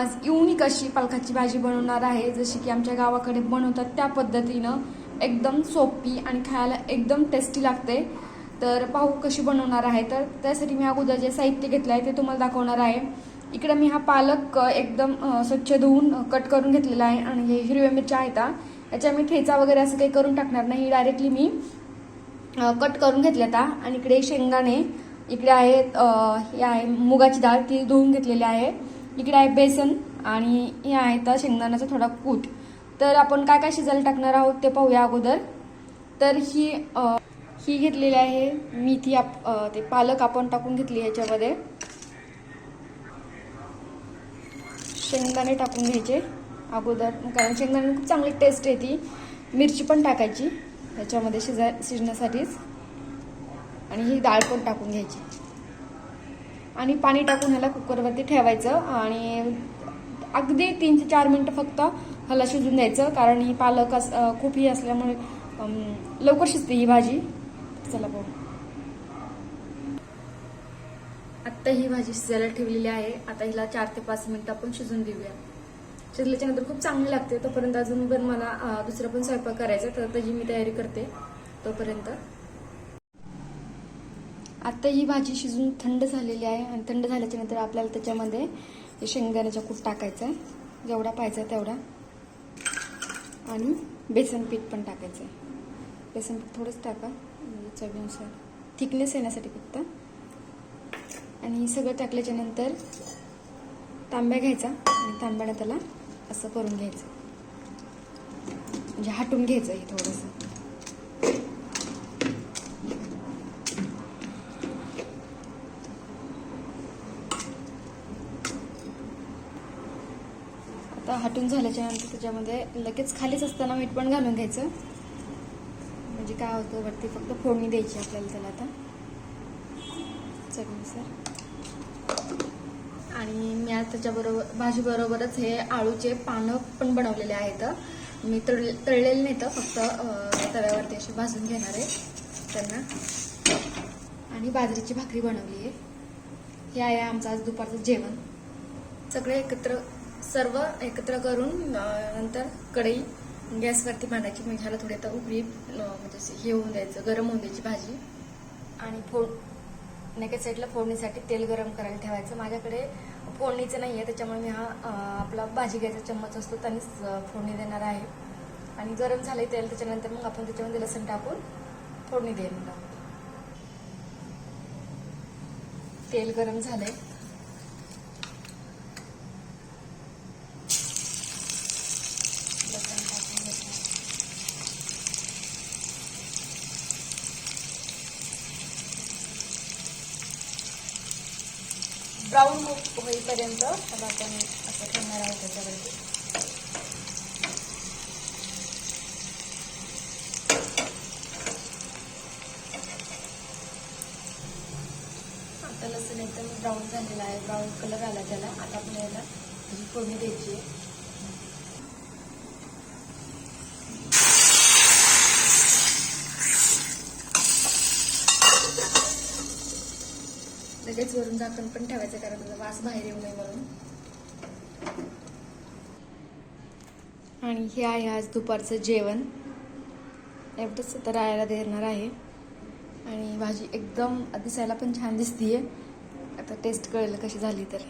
आज युनिक अशी पालकाची भाजी बनवणार आहे. जशी की आमच्या गावाकडे बनवतात त्या पद्धतीनं. एकदम सोपी आणि खायला एकदम टेस्टी लागते. तर पाहू कशी बनवणार आहे. तर त्यासाठी मी अगोदर जे साहित्य घेतलं आहे ते तुम्हाला दाखवणार आहे. इकडे मी हा पालक एकदम स्वच्छ धुवून कट करून घेतलेला आहे आणि हे हिरव्या मिरच्या आहेत याच्या मी ठेचा वगैरे असं काही करून टाकणार नाही. डायरेक्टली मी कट करून घेतल्या आता आणि इकडे शेंगदाणे इकडे आहे हे आहे मुगाची डाळ ती धुवून घेतलेली आहे. इकडे आहे बेसन आणि हे आहे तर शेंगदाण्याचा थोडा कूट. तर आपण काय काय शिजायला टाकणार आहोत ते पाहूया अगोदर. तर ही ही घेतलेली आहे. मेथी आप ते पालक आपण टाकून घेतली ह्याच्यामध्ये. शेंगदाणे टाकून घ्यायचे अगोदर कारण शेंगदाणे खूप चांगली टेस्ट येते. मिरची पण टाकायची ह्याच्यामध्ये शिजा शिजण्यासाठीच. आणि ही डाळ पण टाकून घ्यायची. आणि पाणी टाकून ह्याला कुकरवरती ठेवायचं आणि अगदी तीन ते चार मिनटं फक्त ह्याला शिजून द्यायचं कारण ही पालक अस खूप ही असल्यामुळे लवकर शिजते ही भाजी. चला बघू. आत्ता ही भाजी शिजायला ठेवलेली आहे. आता हिला चार ते पाच मिनिटं आपण शिजून देऊया. शिजल्याच्या नंतर खूप चांगली लागते. तोपर्यंत अजून पण मला दुसरं दुसरा पण स्वयंपाक करायचा आहे, तर त्याची मी तयारी करते. तोपर्यंत. आता ही भाजी शिजून थंड झालेली आहे आणि थंड झाल्याच्यानंतर आपल्याला त्याच्यामध्ये शेंगदाण्याचा कूट टाकायचा आहे. जेवढा पाहिजे तेवढा. आणि बेसन पीठ पण टाकायचं आहे. बेसन पीठ थोडंच टाका. म्हणजे चवीनुसार. थिकनेस येण्यासाठी फक्त. आणि सगळं टाकल्याच्या नंतर तांब्या घ्यायचा. आणि तांब्यानं त्याला असं करून घ्यायचं. म्हणजे हाटून घ्यायचं हे थोडंसं. आता हटून झाल्याच्यानंतर त्याच्यामध्ये लगेच खालीच असताना मीठ पण घालून घ्यायचं. म्हणजे काय होतं वरती फक्त फोडणी द्यायची आपल्याला त्याला आता. चवीनुसार आणि मी आज त्याच्याबरोबर भाजीबरोबरच हे आळूचे पानं पण बनवलेले आहेत. मी तळ तळलेले नाही तर फक्त तव्यावरती अशी भाजून घेणार आहे त्यांना. आणि बाजरीची भाकरी बनवली आहे. हे आहे आमचं आज दुपारचं जेवण. सगळे एकत्र सर्व एकत्र करून नंतर कढई गॅसवरती मांडायची म्हणजे ह्याला थोडी आता उकळी म्हणजे हे होऊन द्यायचं गरम होऊन द्यायची भाजी. आणि फोड नेके साईडला फोडणीसाठी तेल गरम करायला ठेवायचं. माझ्याकडे फोडणीचं नाही आहे त्याच्यामुळे मी हा आपला भाजी घ्यायचा चम्मच असतो त्यानेच फोडणी देणार आहे. आणि गरम झाले तेल त्याच्यानंतर मग आपण त्याच्यामध्ये लसण टाकून फोडणी देणार आहोत. तेल गरम झालंय लसूण टाकून घेतलं. ब्राऊन होईपर्यंत त्याला आपण असं ठेवणार आहोत त्याच्यावरती. आता लसूण एकदम ब्राऊन झालेला आहे. ब्राऊन कलर आला त्याला. आता आपल्याला त्याची फोडणी द्यायची आहे. लगेच वरून झाकण पण ठेवायचं कारण त्याचा वास बाहेर येऊ नये म्हणून. आणि हे आहे आज दुपारचं जेवण. एवढंच आता राहायला देणार आहे. आणि भाजी एकदम दिसायला पण छान दिसतीये. आता टेस्ट कळेल कशी झाली तर.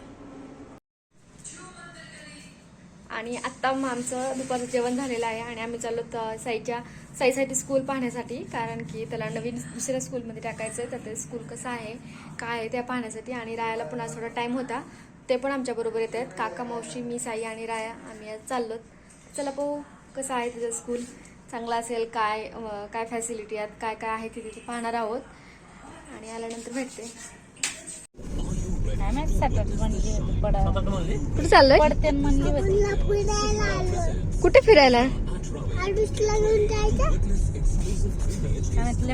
आणि आत्ता मग आमचं दुपारचं जेवण झालेलं आहे आणि आम्ही चाललो साईच्या साईसाठी स्कूल पाहण्यासाठी कारण की त्याला नवीन दुसऱ्या स्कूलमध्ये टाकायचं आहे तर ते स्कूल कसं आहे काय आहे त्या पाहण्यासाठी. आणि रायाला पण आज थोडा टाईम होता. ते पण आमच्याबरोबर येत आहेत. काका मावशी मी साई आणि राया आम्ही आज चाललो चला पाहू कसं आहे तिचं स्कूल चांगलं असेल काय काय फॅसिलिटी आहेत काय काय आहे तिथे ते पाहणार आहोत. आणि आल्यानंतर भेटते. कुठे चाललोय? कुठे फिरायला?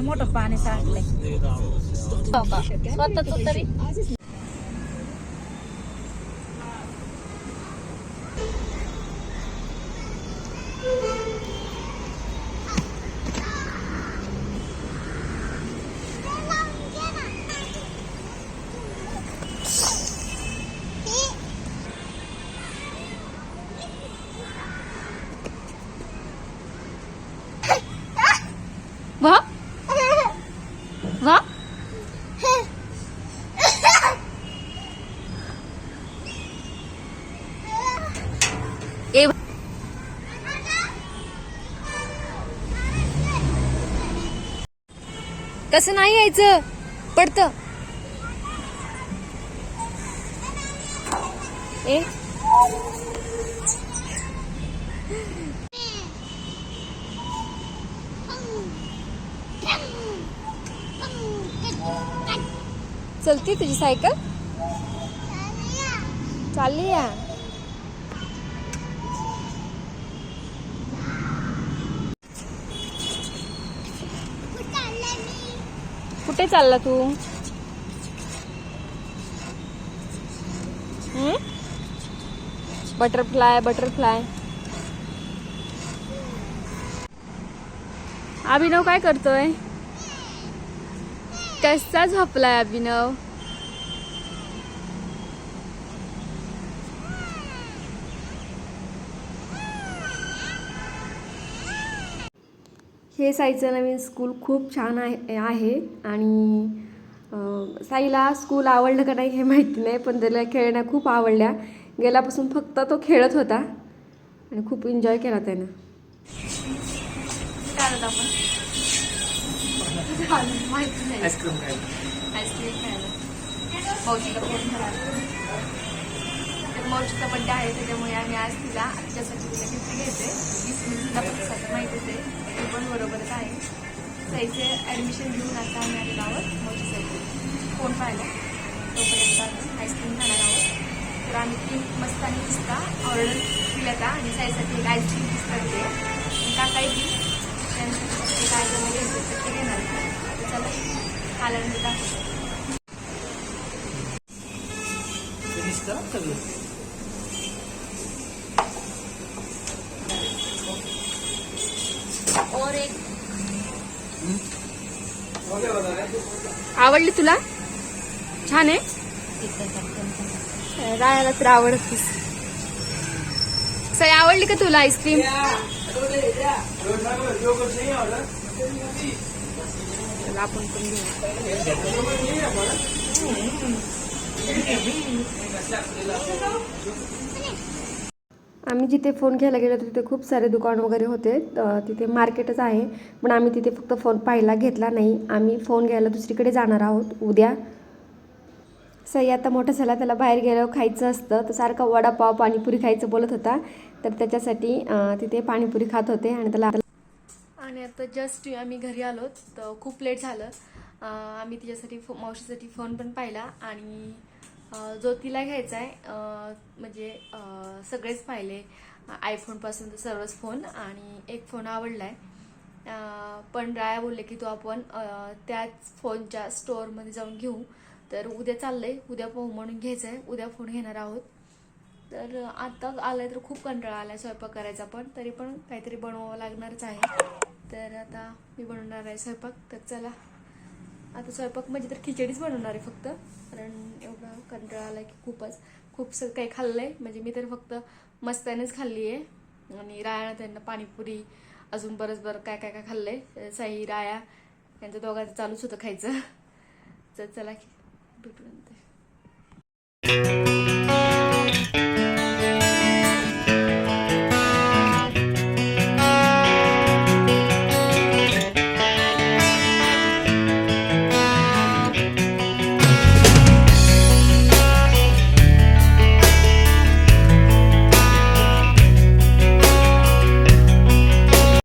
मोठं पाणी सांगलंय हो स्वतःच तरी? कस तसं नाही यायचं. पडतं. ए? चलती तुझी सायकल? चालली या. कुठे चालला तू? बटरफ्लाय बटरफ्लाय अभिनव काय करतोय? कसा झोपलाय अभिनव? हे साईचं नवीन स्कूल खूप छान आहे आहे आणि साईला स्कूल आवडलं का नाही हे माहिती नाही पण त्याला खेळण्या खूप आवडल्या. गेल्यापासून फक्त तो खेळत होता आणि खूप एन्जॉय केला त्यानं. माहिती मावशीचा बड्डे आहे त्याच्यामुळे आम्ही आज तिला तिच्यासाठी तिला गिफ्ट तिला सगळं माहितीच आहे पण बरोबरच आहे. साईचे ॲडमिशन घेऊन आता आम्ही आलेलो आहोत मावशीसाठी फोन पाहिला? तोपर्यंत आम्ही आईस्क्रीम खाणार आहोत. तर आम्ही तीन मस्त आणि पिस्ता ऑर्डर केली आता आणि साईसाठी एक आईस्क्रीम पिस्ता दिली आणि काका येतील त्यांच्यासाठी काय जमा घ्यायचं तर ते घेणार चला आल्यानंतर दाखवतो आवडली तुला? छान आहे. राहायला तर आवडतीस सई आवडली का तुला आईस्क्रीम? आपण पण घेऊ आम्ही जिथे फोन घ्यायला गेलो होतो तिथे खूप सारे दुकान वगैरे होते. तिथे मार्केटच आहे. पण आम्ही तिथे फक्त फोन पाहिला घेतला नाही. आम्ही फोन घ्यायला दुसरीकडे जाणार आहोत उद्या. सई आता मोठा झाला त्याला बाहेर गेल्यावर खायचं असतं. तर सारखा वडापाव पाणीपुरी खायचं बोलत होता. तर त्याच्यासाठी तिथे पाणीपुरी खात होते आणि त्याला आणि आता जस्ट आम्ही घरी आलो तर खूप लेट झालं. आम्ही तिच्यासाठी फो मावशीसाठी फोन पण पाहिला आणि ज्योतीला जो तिला घ्यायचा आहे म्हणजे सगळेच पाहिले. आयफोनपासून तर सर्वच फोन आणि एक फोन आवडला आहे पण राया बोलले की तो आपण त्याच फोनच्या स्टोअरमध्ये जाऊन घेऊ. तर उद्या चाललंय. उद्या पाहू म्हणून घ्यायचं आहे उद्या फोन घेणार आहोत. तर आता आलाय तर खूप कंटाळा आलाय स्वयंपाक करायचा पण. तरी पण काहीतरी बनवावं लागणारच आहे. तर आता मी बनवणार आहे स्वयंपाक. तर चला. आता स्वयंपाक म्हणजे तर खिचडीच बनवणार आहे फक्त. कारण एवढा कंटाळा आलाय की खूपच. खूप सगळं काही खाल्लंय. म्हणजे मी तर फक्त मस्तानेच खाल्ली आहे आणि रायानं त्यांना पाणीपुरी अजून बरंच बरं काय काय काय खाल्लंय. साई राया यांचं दोघांचं चालूच होतं खायचं. तर चला भेटू नंतर.